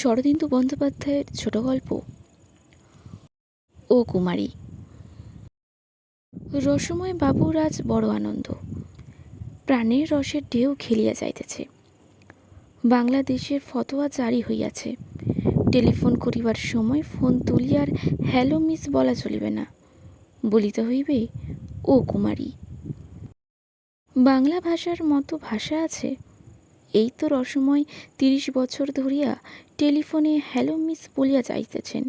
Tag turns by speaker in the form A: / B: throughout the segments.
A: শরদিন্দু বন্দ্যোপাধ্যায়ের ছোট গল্প। ও কুমারী। রসময় বাবুর আজ বড় আনন্দ। প্রাণের রসের ঢেউ খেলিয়া যাইতেছে। বাংলাদেশের ফতোয়া জারি হইয়াছে। টেলিফোন করিবার সময় ফোন তুলিয়ার হ্যালো মিস বলা চলিবে না। বলিতে হইবে, ও কুমারী। বাংলা ভাষার মতো ভাষা আছে এই তো রসময় তিরিশ বছর ধরিয়া টেলিফোনে হ্যালো মিস বলিয়া যাইতেছেন।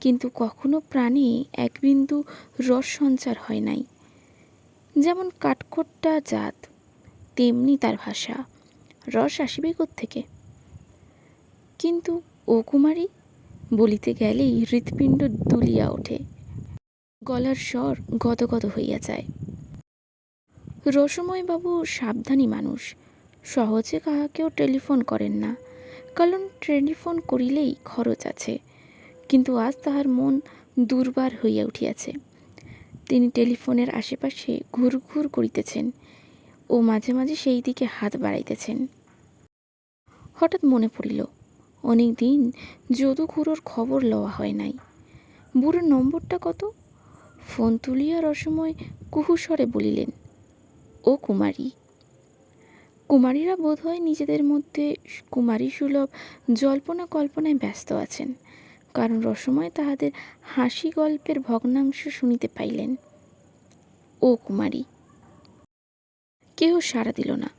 A: কিন্তু কখনো প্রাণে এক বিন্দু রস সঞ্চার হয় নাই। যেমন কাঠখোট্টা জাত, তেমনি তার ভাষা। রস আসিবে থেকে কিন্তু ও কুমারী বলিতে গেলেই হৃৎপিণ্ড দুলিয়া ওঠে। গলার স্বর গদগদ হইয়া যায়। রসময়বাবু সাবধানী মানুষ। সহজে কাহাকেও টেলিফোন করেন না। কারণ টেলিফোন করিলেই খরচ আছে। কিন্তু আজ তাহার মন দুর্বার হইয়া উঠিয়াছে। তিনি টেলিফোনের আশেপাশে ঘুরঘুর করিতেছেন ও মাঝে মাঝে সেই দিকে হাত বাড়াইতেছেন। হঠাৎ মনে পড়িল, অনেক দিন যদু খবর লওয়া হয় নাই। বুড়োর নম্বরটা কত? ফোন তুলিয়া রসময় কুহুস্বরে বলিলেন, ও কুমারী কুমারীরা বোধহয় নিজেদের মধ্যে কুমারী সুলভ জল্পনা কল্পনায় ব্যস্ত আছেন। কারণ রসময় তাহাদের হাসি গল্পের ভগ্নাংশ শুনিতে পাইলেন। ও কুমারী, কেহ সাড়া দিল না।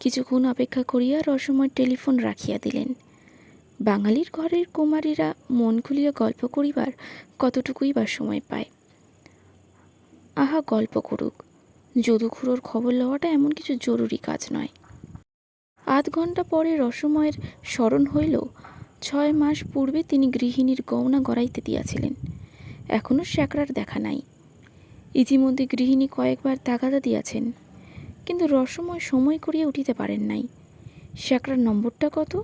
A: কিছুক্ষণ অপেক্ষা করিয়া রসময় টেলিফোন রাখিয়া দিলেন। বাঙালির ঘরের কুমারীরা মন খুলিয়া গল্প করিবার কতটুকুই বা সময় পায়। আহা, গল্প করুক। যদুখুরোর খবর লওয়াটা এমন কিছু জরুরি কাজ নয়। আধ ঘণ্টা পরে রসময়ের স্মরণ হইল, ছয় মাস পূর্বে তিনি গৃহিণীর গহনা গড়াইতে দিয়াছিলেন। এখনও স্যাকরার দেখা নাই। ইতিমধ্যে গৃহিণী কয়েকবার তাগাদা দিয়াছেন, কিন্তু রসময় সময় করিয়া উঠিতে পারেন নাই। স্যাকরার নম্বরটা কত?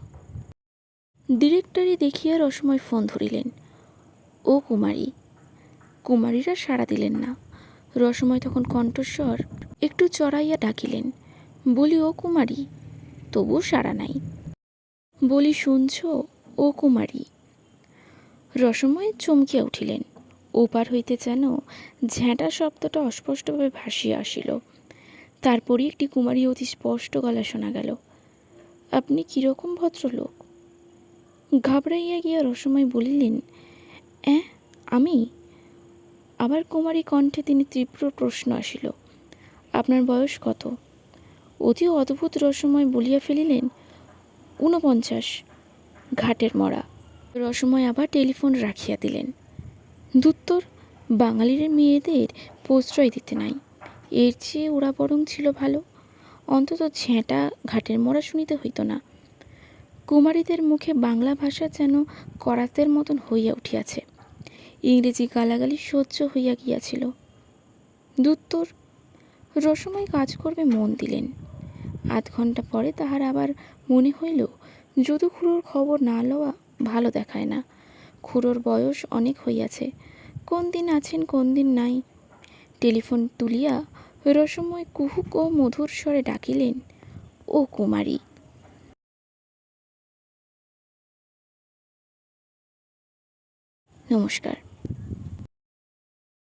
A: ডিরেক্টরি দেখিয়া রসময় ফোন ধরিলেন। ও কুমারী, কুমারীরা সাড়া দিলেন না। রসময় তখন কণ্ঠস্বর একটু চড়াইয়া ডাকিলেন, বলি, ও কুমারী তবু সাড়া নাই। বলি, শুনছ ও কুমারী? রসময় চমকিয়া উঠিলেন। ওপার হইতে যেন ঝ্যাঁটা শব্দটা অস্পষ্টভাবে ভাসিয়া আসিল। তারপরই একটি কুমারী অতি স্পষ্ট গলা শোনা গেল, আপনি কীরকম ভদ্রলোক? ঘাবড়াইয়া গিয়া রসময় বলিলেন অ্যাঁ আমি? আবার কুমারী কণ্ঠে তিনি তীব্র প্রশ্ন আসিল, আপনার বয়স কত? অতি অদ্ভুত রসময় বলিয়া ফেলিলেন, ঊনপঞ্চাশ, ঘাটের মরা। রসময় আবার টেলিফোন রাখিয়া দিলেন। দুত্তর, বাঙালির মেয়েদের প্রশ্রয় দিতে নাই। এর চেয়ে ওরা বরং ছিল ভালো। অন্তত ঝেঁটা ঘাটের মরা শুনিতে হইত না। কুমারীদের মুখে বাংলা ভাষা যেন করাতের মতন হইয়া উঠিয়াছে। ইংরেজি গালাগালি সহ্য হইয়া গিয়াছিল। দুত্তর রসময় কাজ করবে মন দিলেন। আধ ঘণ্টা পরে তাহার আবার মনে হইল, যদু খবর না লওয়া ভালো দেখায় না। খুড়োর বয়স অনেক হইয়াছে। কোন দিন আছেন, কোন দিন নাই টেলিফোন তুলিয়া রসময় কুহুক ও মধুর স্বরে ডাকিলেন, ও কুমারী! নমস্কার।